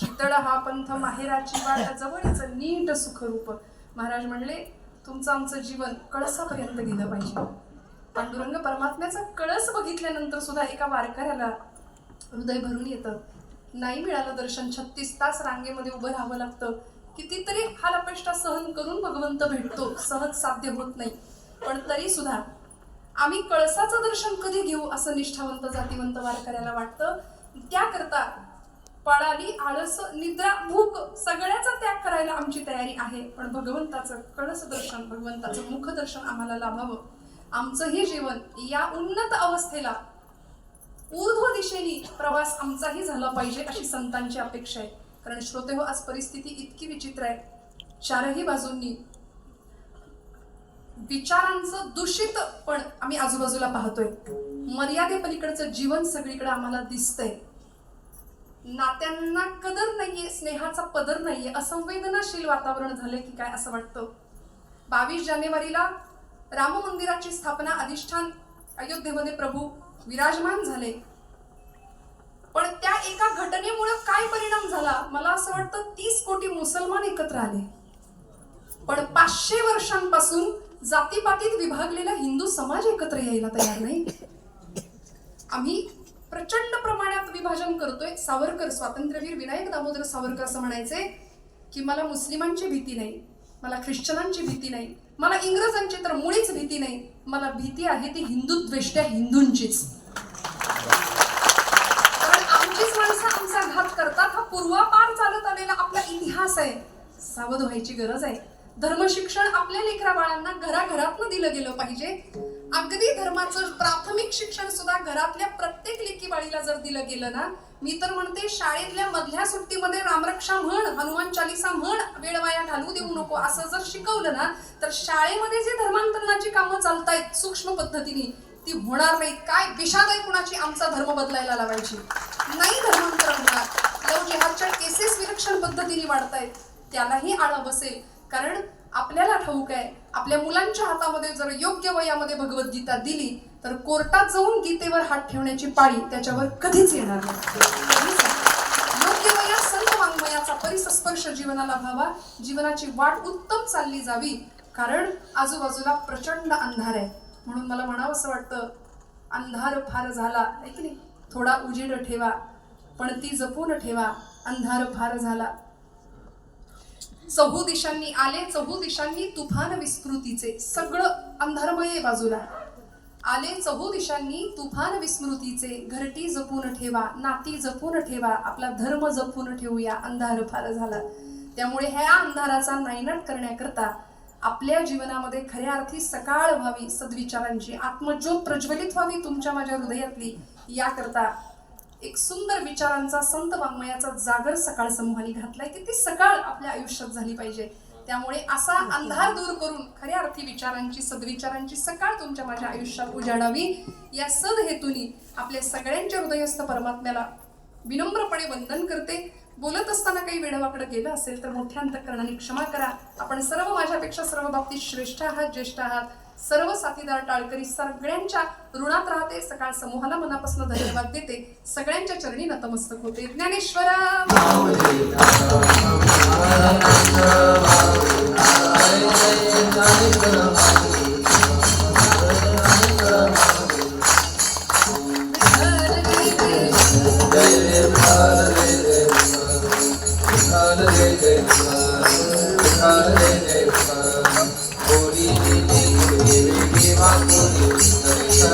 शीतळ हा पंथ माहेराची वाट जवळच नीट सुखरूप. महाराज म्हणले तुमचं आमचं जीवन कळसापर्यंत गेलं पाहिजे. पांडुरंग परमात्म्याचा कळस बघितल्यानंतर सुद्धा एका वारकऱ्याला हृदय भरून येतं. नाही मिळालं दर्शन छत्तीस तास रांगेमध्ये उभं राहावं लागतं. कितीतरी हाल अपेष्टा सहन करून भगवंत भेटतो सहज साध्य होत नाही. पण तरी सुद्धा आम्ही कळसाचं दर्शन कधी घेऊ असं निष्ठावंत जातीवंत वारकऱ्याला वाटतं? त्याकरता पळाली आळस निद्रा भूक सगळ्याचा त्याग करायला आमची तयारी आहे. पण भगवंताचं कळस दर्शन भगवंताचं मुखदर्शन आम्हाला लाभावं. आमचंही जीवन या उन्नत अवस्थेला ऊर्ध्व दिशेने प्रवास आमचाही झाला पाहिजे अशी संतांची अपेक्षा आहे. कारण श्रोते हो आज परिस्थिती इतकी विचित्र आहे. चारही बाजूंनी विचारांचं दूषित पण आम्ही आजूबाजूला पाहतोय. मर्यादेपलीकडचं जीवन सगळीकडे आम्हाला दिसतंय. नात्यांना कदर नाहीये स्नेहाचा पदर नाहीये असंवेदनाशील वातावरण झाले की काय असं वाटतं? बावीस जानेवारीला राम मंदिराची स्थापना अधिष्ठान अयोध्येमध्ये प्रभू विराजमान झाले. पण त्या एका घटनेमुळे काय परिणाम झाला? मला असं वाटतं तीस कोटी मुसलमान एकत्र आले. पण पाचशे वर्षांपासून जातीपातीत विभागलेला हिंदू समाज एकत्र यायला तयार नाही. आम्ही प्रचंड भाषण करतोय सावरकर स्वातंत्र्यवीर विनायक दामोदर सावरकर असं म्हणायचे की मला मुस्लिमांची भीती नाही मला ख्रिश्चनांची भीती नाही मला इंग्रजांची तर मुळीच भीती नाही मला भीती आहे ती हिंदुत्वेष्ट्या हिंदूंचीच. कारण आमचीच माणसं आमचा घात करतात हा पूर्वापार चालत आलेला आपला इतिहास आहे सावध व्हायची गरज आहे. धर्मशिक्षण आपल्या लेकरा बाळांना घराघरातनं दिलं गेलं पाहिजे अगदी धर्माचं प्राथमिक शिक्षण सुद्धा घरातल्या प्रत्येक लेकी बाळीला जर दिलं गेलं ना मी तर म्हणते शाळेतल्या मधल्या सुट्टीमध्ये रामरक्षा म्हण हनुमान चालिसा म्हण वेळ वाया घालू देऊ नको असं जर शिकवलं ना तर शाळेमध्ये जे धर्मांतरणाची कामं चालतायत सूक्ष्म पद्धतीने ती होणार नाहीत. काय विषाद आहे कुणाची? आमचा धर्म बदलायला लावायची. नाही धर्मांतरण होणार. लव जिहादच्या केसेस विलक्षण पद्धतीने वाढतायत. त्यालाही आळा बसेल. कारण आपल्याला ठाऊक आहे आपल्या मुलांच्या हातामध्ये जर योग्य वयामध्ये भगवद्गीता दिली तर कोर्टात जाऊन गीतेवर हात ठेवण्याची पाळी त्याच्यावर कधीच येणार नाही. योग्य वयात संत वाङ्मयाचा परिसस्पर्श जीवनाला व्हावा. जीवनाची वाट उत्तम चालली जावी. कारण आजूबाजूला प्रचंड अंधार आहे. म्हणून मला म्हणावं असं वाटतं अंधार फार झाला आहे की नाही? थोडा उजेड ठेवा पण ती जपून ठेवा अंधार फार झाला. चहू दिशांनी आले चहू दिशांनी तुफान विस्मृतीचे. सगळं अंधारमय बाजूला. आले चहू दिशांनी तुफान विस्मृतीचे. घरटी जपून ठेवा नाती जपून ठेवा आपला धर्म जपून ठेवूया अंधार फार झाला. त्यामुळे ह्या अंधाराचा नायनाट करण्याकरता आपल्या जीवनामध्ये खऱ्या अर्थी सकाळ व्हावी सद्विचारांची. आत्मज्योत प्रज्वलित व्हावी तुमच्या माझ्या हृदयातली. याकरता एक सुंदर विचारांचा संत वाङ्मयाचा जागर सकाळ समूहाने घातलाय की ती सकाळ आपल्या आयुष्यात झाली पाहिजे. त्यामुळे असा अंधार दूर करून खऱ्या अर्थी विचारांची सद्विचारांची सकाळ तुमच्या माझ्या आयुष्यात उजाडावी. या सद हेतूनी आपल्या सगळ्यांच्या हृदयस्थ परमात्म्याला विनम्रपणे वंदन करते. बोलत असताना काही वेळवाकडं गेलं असेल तर मोठ्या अंतकरणाने क्षमा करा. आपण सर्व माझ्यापेक्षा सर्व बाबतीत श्रेष्ठ आहात ज्येष्ठ आहात. सर्व साथीदार टाळकरी सगळ्यांच्या ऋणात राहते. सकाळ समूहाला मनापासून धन्यवाद देते. सगळ्यांच्या चरणी नतमस्तक होते. ज्ञानेश्वर